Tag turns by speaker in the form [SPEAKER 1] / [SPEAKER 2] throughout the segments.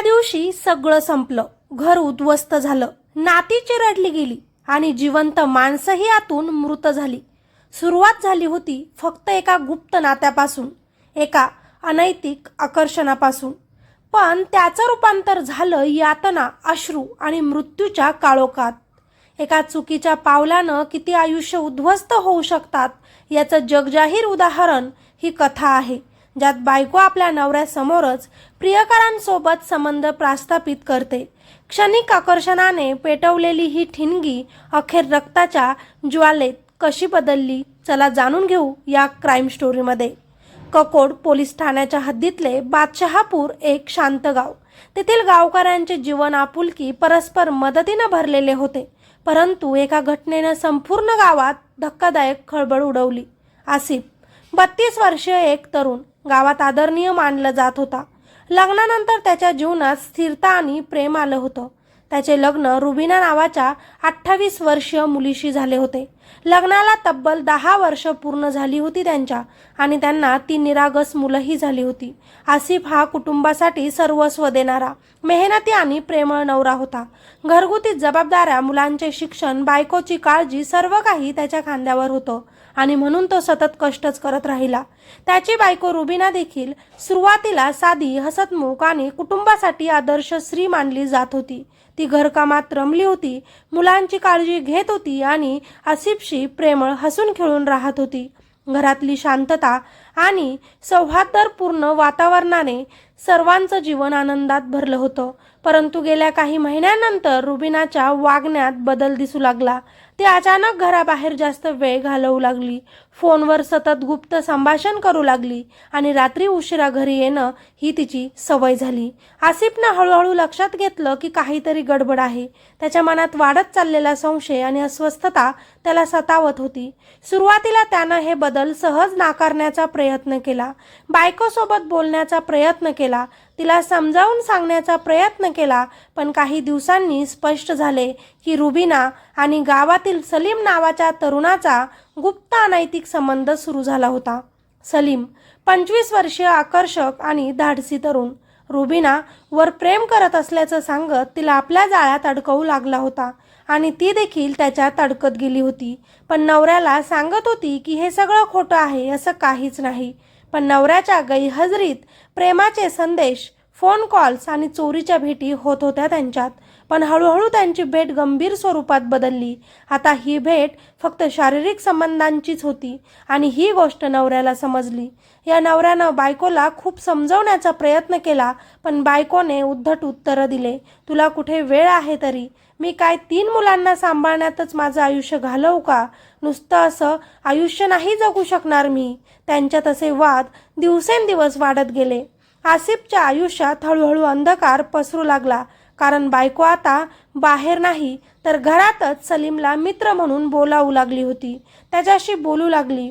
[SPEAKER 1] त्या दिवशी सगळं संपलं. घर उद्ध्वस्त झालं. नाती चिरडली गेली आणि जिवंत माणसंही आतून मृत झाली. सुरुवात झाली होती फक्त एका गुप्त नात्यापासून एका अनैतिक आकर्षणापासून. पण त्याचं रूपांतर झालं यातना अश्रू आणि मृत्यूच्या काळोखात. एका चुकीच्या पावलानं किती आयुष्य उद्ध्वस्त होऊ शकतात याचं जगजाहीर उदाहरण ही कथा आहे. ज्यात बायको आपल्या नवऱ्यासमोरच प्रियकरांसोबत संबंध प्रस्थापित करते. क्षणिक आकर्षणाने पेटवलेली ही ठिणगी अखेर रक्ताच्या ज्वालेत कशी बदलली चला जाणून घेऊ या क्राईम स्टोरीमध्ये ककोड पोलीस ठाण्याच्या हद्दीतले बादशहापूर एक शांत गाव. तेथील गावकऱ्यांचे जीवन आपुलकी परस्पर मदतीनं भरलेले होते. परंतु एका घटनेनं संपूर्ण गावात धक्कादायक खळबळ उडवली. आसिफ बत्तीस वर्षीय एक तरुण गावात आदरणीय मानला जात होता. लग्नानंतर त्याच्या जीवनात स्थिरता आणि प्रेम आलं होतं. त्याचे लग्न रुबिना नावाच्या अठ्ठावीस वर्षीय मुलीशी झाले होते. लग्नाला तब्बल दहा वर्ष पूर्ण झाली होती त्यांच्या आणि त्यांना ती निरागस मुलंही झाली होती. आसिफ हा कुटुंबासाठी सर्वस्व देणारा मेहनती आणि प्रेमळ नवरा होता. घरगुती जबाबदाऱ्या मुलांचे शिक्षण बायकोची काळजी सर्व काही त्याच्या खांद्यावर होतं. आणि म्हणून तो सतत कष्टच करत राहिला. त्याची बायको रुबिना देखील सुरुवातीला साधी हसतमुख आणि कुटुंबासाठी आदर्श स्त्री मानली जात होती. ती घरकामात रमली होती मुलांची काळजी घेत होती आणि आसिफशी प्रेमळ हसून खेळून राहत होती. घरातली शांतता आणि सौहार्दपूर्ण वातावरणाने सर्वांचं जीवन आनंदात भरलं होतं. परंतु गेल्या काही महिन्यानंतर रुबिनाच्या वागण्यात बदल दिसू लागला. ती अचानक घराबाहेर जास्त वेळ घालवू लागली. फोनवर सतत गुप्त संभाषण करू लागली आणि रात्री उशिरा घरी येणं ही तिची सवय झाली. आसिफनं हळूहळू लक्षात घेतलं की काहीतरी गडबड आहे. त्याच्या मनात वाढत चाललेला संशय आणि अस्वस्थता त्याला सतावत होती. सुरुवातीला त्यानं हे बदल सहज नाकारण्याचा प्रयत्न केला. बायकोसोबत बोलण्याचा प्रयत्न केला. तिला समजावून सांगण्याचा प्रयत्न केला पण काही दिवसांनी स्पष्ट झाले की रुबिना आणि गावातील सलीम नावाच्या तरुणाचा गुप्त अनैतिक संबंध सुरू झाला होता. सलीम पंचवीस वर्षीय आकर्षक आणि धाडसी तरुण. रुबिनावर प्रेम करत असल्याचं सांगत तिला आपल्या जाळ्यात अडकवू लागला होता आणि ती देखील त्याच्यात अडकत गेली होती. पण नवऱ्याला सांगत होती की हे सगळं खोटं आहे असं काहीच नाही. पण नवऱ्याच्या गैरहजरीत प्रेमाचे संदेश फोन कॉल्स आणि चोरीच्या भेटी होत होत्या त्यांच्यात. पण हळूहळू त्यांची भेट गंभीर स्वरूपात बदलली. आता ही भेट फक्त शारीरिक संबंधांचीच होती आणि ही गोष्ट नवऱ्याला समजली. या नवऱ्यानं बायकोला खूप समजवण्याचा प्रयत्न केला पण बायकोने उद्धट उत्तरं दिले तुला कुठे वेळ आहे तरी? मी काय तीन मुलांना सांभाळण्यातच माझं आयुष्य घालवू का? नुसतं असं आयुष्य नाही जगू शकणार मी. त्यांच्या तसे वाद दिवसेंदिवस वाढत गेले. आसिफच्या आयुष्यात हळूहळू अंधकार पसरू लागला. कारण बायको आता बाहेर नाही तर घरातच सलीमला मित्र म्हणून बोलावू लागली होती. त्याच्याशी बोलू लागली.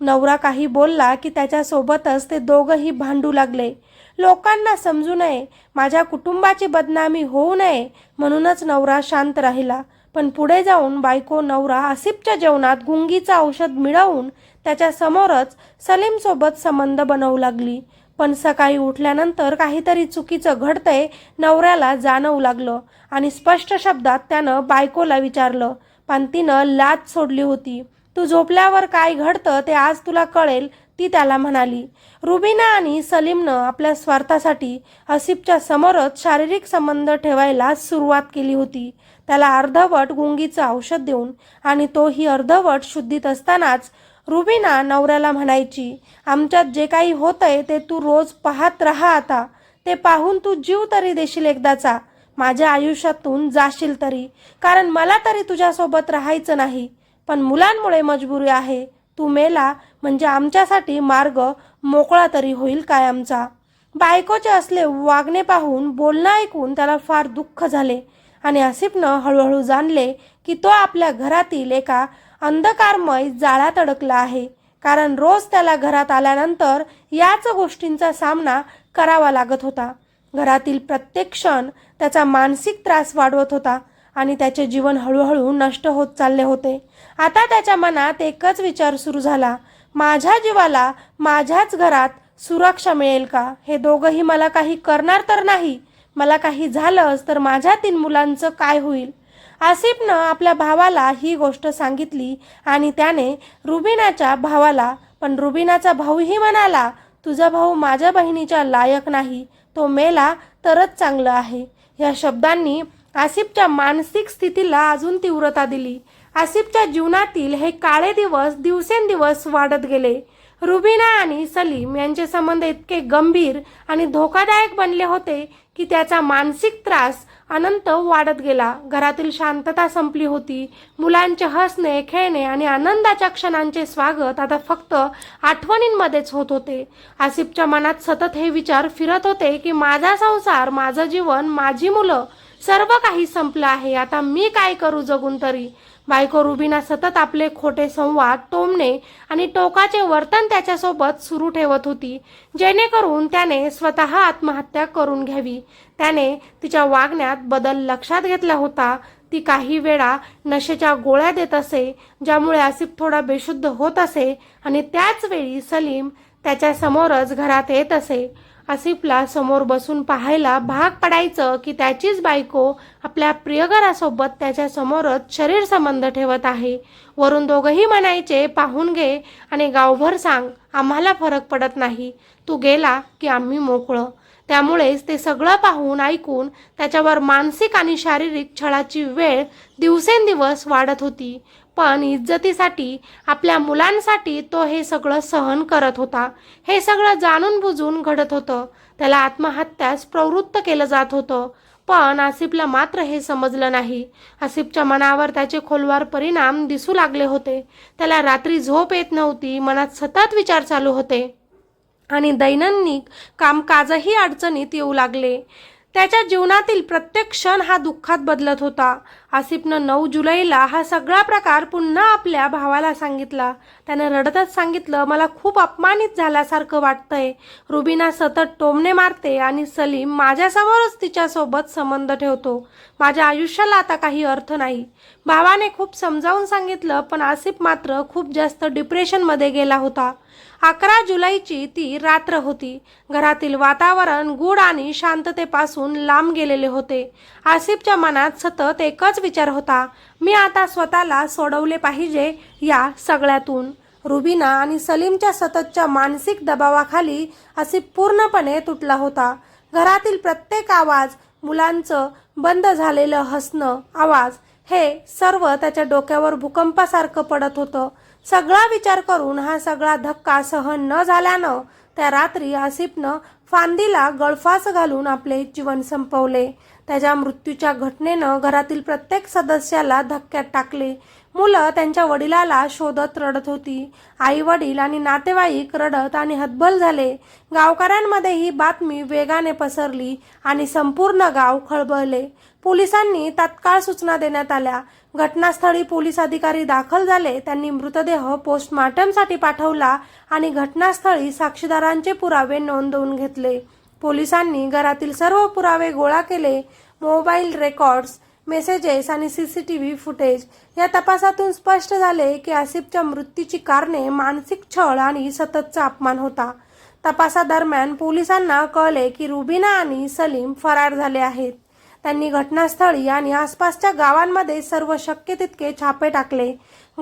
[SPEAKER 1] नवरा काही बोलला की त्याच्यासोबतच ते दोघंही भांडू लागले. लोकांना समजू नये माझ्या कुटुंबाची बदनामी होऊ नये म्हणूनच नवरा शांत राहिला. पण पुढे जाऊन बायको नवरा आसिफच्या जेवणात गुंगीचं औषध मिळवून त्याच्यासमोरच सलीमसोबत संबंध बनवू लागली. पण सकाळी उठल्यानंतर काहीतरी चुकीचं घडतंय नवऱ्याला जाणवू लागलं आणि स्पष्ट शब्दात त्यानं बायकोला विचारलं. पण तिनं लाच सोडली होती. तू झोपल्यावर काय घडतं ते आज तुला कळेल ती त्याला म्हणाली. रुबिना आणि सलीमनं आपल्या स्वार्थासाठी असिफच्या समोरच शारीरिक संबंध ठेवायला सुरुवात केली होती. त्याला अर्धवट गुंगीचं औषध देऊन आणि तोही अर्धवट शुद्धीत असतानाच रुबिना नवऱ्याला म्हणायची आमच्यात जे काही होतंय ते तू रोज पाहत राहा आता. ते पाहून तू जीव तरी देशील एकदाचा. माझ्या आयुष्यातून जाशील तरी. कारण मला तरी तुझ्यासोबत राहायचं नाही. पण मुलांमुळे मजबुरी आहे. तू मेला म्हणजे आमच्यासाठी मार्ग मोकळा तरी होईल काय आमचा? बायकोचे असले वागणे पाहून बोलणं ऐकून त्याला फार दुःख झाले. आणि आसिफनं हळूहळू जाणले की तो आपल्या घरातील एका अंधकारमय जाळ्यात अडकला आहे. कारण रोज त्याला घरात आल्यानंतर याच गोष्टींचा सामना करावा लागत होता. घरातील प्रत्येक क्षण त्याचा मानसिक त्रास वाढवत होता आणि त्याचे जीवन हळूहळू नष्ट होत चालले होते. आता त्याच्या मनात एकच विचार सुरू झाला. माझ्या जीवाला माझ्याच घरात सुरक्षा मिळेल का? हे दोघंही मला काही करणार तर नाही. मला काही झालंच तर माझ्या तीन मुलांचं काय होईल? आसिफनं आपल्या भावाला ही गोष्ट सांगितली आणि त्याने रुबिनाच्या भावाला पण रुबिनाचा भाऊही म्हणाला तुझा भाऊ माझ्या बहिणीच्या लायक नाही तो मेला तरच चांगलं आहे. या शब्दांनी आसिफच्या मानसिक स्थितीला अजून तीव्रता दिली. आसिफच्या जीवनातील हे काळे दिवस दिवसेंदिवस वाढत गेले. रुबिना आणि सलीम यांचे संबंध इतके गंभीर आणि धोकादायक बनले होते की त्याचा मानसिक त्रास अनंत वाढत गेला. घरातील शांतता संपली होती. मुलांचे हसणे खेळणे आणि आनंदाच्या क्षणांचे स्वागत आता फक्त आठवणींमध्येच होत होते. आसिफच्या मनात सतत हे विचार फिरत होते की माझा संसार माझं जीवन माझी मुलं सर्व काही संपलं आहे. आता मी काय करू जगून तरी? बायको रुबीना सतत आपले खोटे संवाद टोमणे आणि टोकाचे वर्तन त्याच्यासोबत सुरू ठेवत होती जेणेकरून त्याने स्वतः आत्महत्या करून घ्यावी. त्याने तिच्या वागण्यात बदल लक्षात घेतला होता. ती काही वेळा नशेच्या गोळ्या देत असे ज्यामुळे आसिफ थोडा बेशुद्ध होत असे आणि त्याच वेळी सलीम त्याच्या समोरच घरात येत असे. आसिफला समोर बसून पाहायला भाग पडायचं की त्याचीच बायको आपल्या प्रियकरासोबत त्याच्या समोरच शरीर संबंध ठेवत आहे. वरून दोघंही म्हणायचे पाहून घे आणि गावभर सांग आम्हाला फरक पडत नाही. तू गेला की आम्ही मोकळं. त्यामुळेच ते सगळं पाहून ऐकून त्याच्यावर मानसिक आणि शारीरिक छळाची वेळ दिवसेंदिवस वाढत होती. पण इज्जतीसाठी आपल्या मुलांसाठी तो हे सगळं सहन करत होता. हे सगळं जाणून बुजून घडत होतं. त्याला आत्महत्यास प्रवृत्त केलं जात होतं. पण आसिफला मात्र हे समजलं नाही. आसिफच्या मनावर त्याचे खोलवार परिणाम दिसू लागले होते. त्याला रात्री झोप येत नव्हती. मनात सतत विचार चालू होते. आणि दैनंदिन कामकाजही अडचणीत येऊ लागले. त्याच्या जीवनातील प्रत्येक क्षण हा दुःखात बदलत होता. आसिफनं नऊ जुलैला हा सगळा प्रकार पुन्हा आपल्या भावाला सांगितला. त्यानं रडतच सांगितलं मला खूप अपमानित झाल्यासारखं वाटतंय. रुबीना सतत टोमणे मारते आणि सलीम माझ्यासमोरच तिच्यासोबत संबंध ठेवतो. माझ्या आयुष्याला आता काही अर्थ नाही. भावाने खूप समजावून सांगितलं पण आसिफ मात्र खूप जास्त डिप्रेशनमध्ये गेला होता. अकरा जुलैची ती रात्र होती. घरातील वातावरण गूढ आणि शांततेपासून लांब गेलेले होते. आसिफच्या मनात सतत एकच विचार होता मी आता स्वतःला सोडवले पाहिजे या सगळ्यातून. रुबीना आणि सलीमच्या सततच्या मानसिक दबावाखाली आसिफ पूर्णपणे तुटला होता. घरातील प्रत्येक आवाज मुलांचं बंद झालेलं हसणं आवाज हे सर्व त्याच्या डोक्यावर भूकंपासारखं पडत होतं. सगळा विचार करून हा सगळा धक्का सहन न झाल्यानं त्या रात्री आसिफनं फांदीला गळफास घालून आपले जीवन संपवले. त्याच्या मृत्यूच्या घटनेनं घरातील प्रत्येक सदस्याला धक्क्यात टाकले. मुलं त्यांच्या वडिलाला शोधत रडत होती. आई वडील आणि नातेवाईक रडत आणि हतबल झाले. गावकऱ्यांमध्ये ही बातमी वेगाने पसरली आणि संपूर्ण गाव खळबळले. पोलिसांनी तात्काळ सूचना देण्यात आल्या. घटनास्थळी पोलीस अधिकारी दाखल झाले त्यांनी मृतदेह पोस्टमार्टमसाठी पाठवला आणि घटनास्थळी साक्षीदारांचे पुरावे नोंदवून घेतले. पोलिसांनी घरातील सर्व पुरावे गोळा केले. मोबाईल रेकॉर्ड्स मेसेजेस आणि C C T V footage या तपासातून स्पष्ट झाले की आसिफच्या मृत्यूची कारणे मानसिक छळ आणि सततचा अपमान होता. तपासादरम्यान पोलिसांना कळले की रुबिना आणि सलीम फरार झाले आहेत. त्यांनी घटनास्थळी आणि आसपासच्या गावांमध्ये सर्व शक्य तितके छापे टाकले.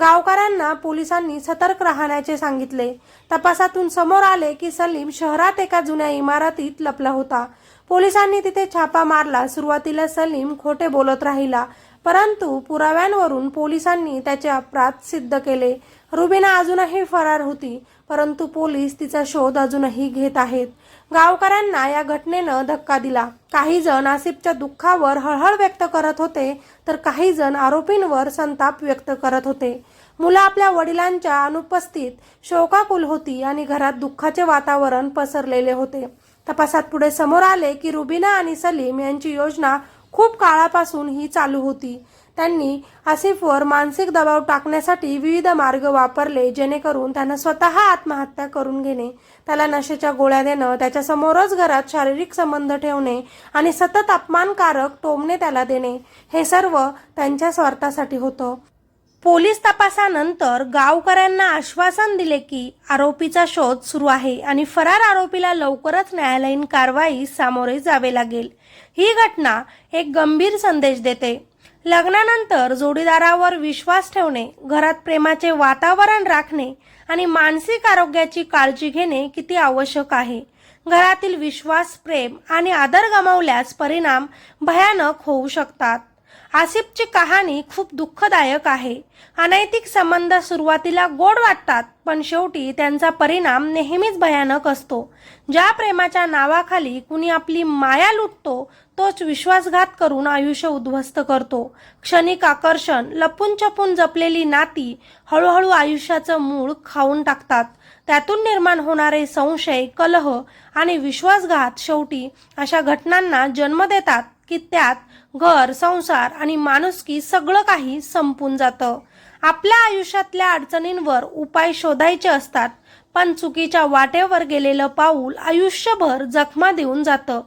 [SPEAKER 1] गावकऱ्यांना पोलिसांनी सतर्क राहण्याचे सांगितले. तपासातून समोर आले की सलीम शहरात एका जुन्या इमारतीत लपला होता. पोलिसांनी तिथे छापा मारला. सुरुवातीला सलीम खोटे बोलत राहिला. परंतु पुराव्यांवरून पोलिसांनी त्याचे अपराध सिद्ध केले. रुबिना अजूनही फरार होती. परंतु पोलीस तिचा शोध अजूनही घेत आहेत. गावकऱ्यांना या घटनेनं धक्का दिला. काही जण आसिफच्या दुःखावर हळहळ व्यक्त करत होते तर काही जण आरोपींवर संताप व्यक्त करत होते. मुलं आपल्या वडिलांच्या अनुपस्थित शोकाकुल होती आणि घरात दुःखाचे वातावरण पसरलेले होते. तपासात पुढे समोर आले की रुबिना आणि सलीम यांची योजना खूप काळापासून ही चालू होती. त्यांनी आसिफवर मानसिक दबाव टाकण्यासाठी विविध मार्ग वापरले जेणेकरून त्यानं स्वतः आत्महत्या करून घेणे त्याला नशेच्या गोळ्या देणं त्याच्यासमोरच घरात शारीरिक संबंध ठेवणे आणि सतत अपमानकारक टोमणे त्याला देणे हे सर्व त्यांच्या स्वार्थासाठी होतं. पोलीस तपासानंतर गावकऱ्यांना आश्वासन दिले की आरोपीचा शोध सुरू आहे आणि फरार आरोपीला लवकरच न्यायालयीन कारवाई सामोरे जावे लागेल. ही घटना एक गंभीर संदेश देते. लग्नानंतर जोडीदारावर विश्वास ठेवणे घरात प्रेमाचे वातावरण राखणे आणि मानसिक आरोग्याची काळजी घेणे किती आवश्यक आहे. घरातील विश्वास प्रेम आणि आदर गमावल्यास परिणाम भयानक होऊ शकतात. आसिफची कहाणी खूप दुःखदायक आहे. अनैतिक संबंध सुरुवातीला गोड वाटतात पण शेवटी त्यांचा परिणाम नेहमीच भयानक असतो. ज्या प्रेमाच्या नावाखाली कुणी आपली माया लुटतो तोच विश्वासघात करून आयुष्य उद्ध्वस्त करतो. क्षणिक आकर्षण लपून छपून जपलेली नाती हळूहळू आयुष्याचं मूळ खाऊन टाकतात. त्यातून निर्माण होणारे संशय कलह आणि विश्वासघात शेवटी अशा घटनांना जन्म देतात की त्यात घर संसार आणि माणुसकी सगळं काही संपून जातं. आपल्या आयुष्यातल्या अडचणींवर उपाय शोधायचे असतात पण चुकीच्या वाटेवर गेलेलं पाऊल आयुष्यभर जखमा देऊन जातं.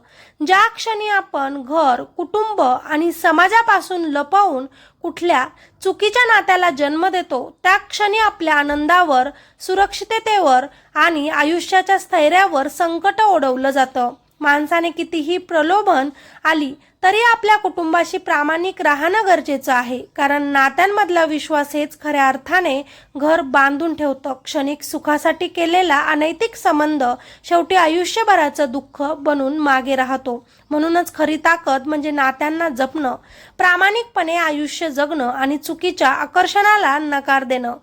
[SPEAKER 1] ज्या क्षणी आपण घर कुटुंब आणि समाजापासून लपवून कुठल्या चुकीच्या नात्याला जन्म देतो त्या क्षणी आपल्या आनंदावर सुरक्षिततेवर आणि आयुष्याच्या स्थैर्यावर संकट ओढवलं जातं. माणसाने कितीही प्रलोभन आली तरी आपल्या कुटुंबाशी प्रामाणिक राहणं गरजेचं आहे. कारण नात्यांमधला विश्वास हेच खऱ्या अर्थाने घर बांधून ठेवतं. क्षणिक सुखासाठी केलेला अनैतिक संबंध शेवटी आयुष्यभराचं दुःख बनून मागे राहतो. म्हणूनच खरी ताकद म्हणजे नात्यांना जपणं. प्रामाणिकपणे आयुष्य जगणं आणि चुकीच्या आकर्षणाला नकार देणं.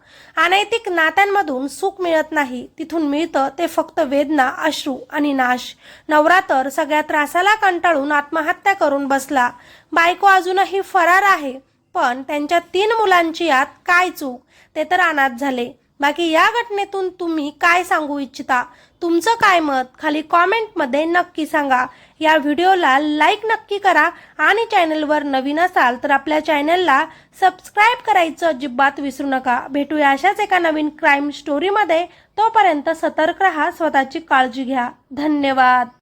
[SPEAKER 1] अनैतिक नात्यांमधून सुख मिळत नाही. तिथून मिळतं ते फक्त वेदना अश्रू आणि नाश. नवरा तर सगळ्या त्रासाला कंटाळून आत्महत्या करून बसला. बायको अजूनही फरार आहे पण त्यांच्या तीन मुलांची यात काय चूक? ते तर अनाथ झाले. बाकी या घटनेतून तुम्ही काय सांगू इच्छिता? तुमचं काय मत? खाली कॉमेंटमध्ये नक्की सांगा. या व्हिडिओला लाईक नक्की करा आणि चॅनलवर नवीन असाल तर आपल्या चॅनलला सबस्क्राईब करायचं अजिबात विसरू नका. भेटूया अशाच एका नवीन क्राईम स्टोरीमध्ये तोपर्यंत सतर्क राहा स्वतःची काळजी घ्या. धन्यवाद.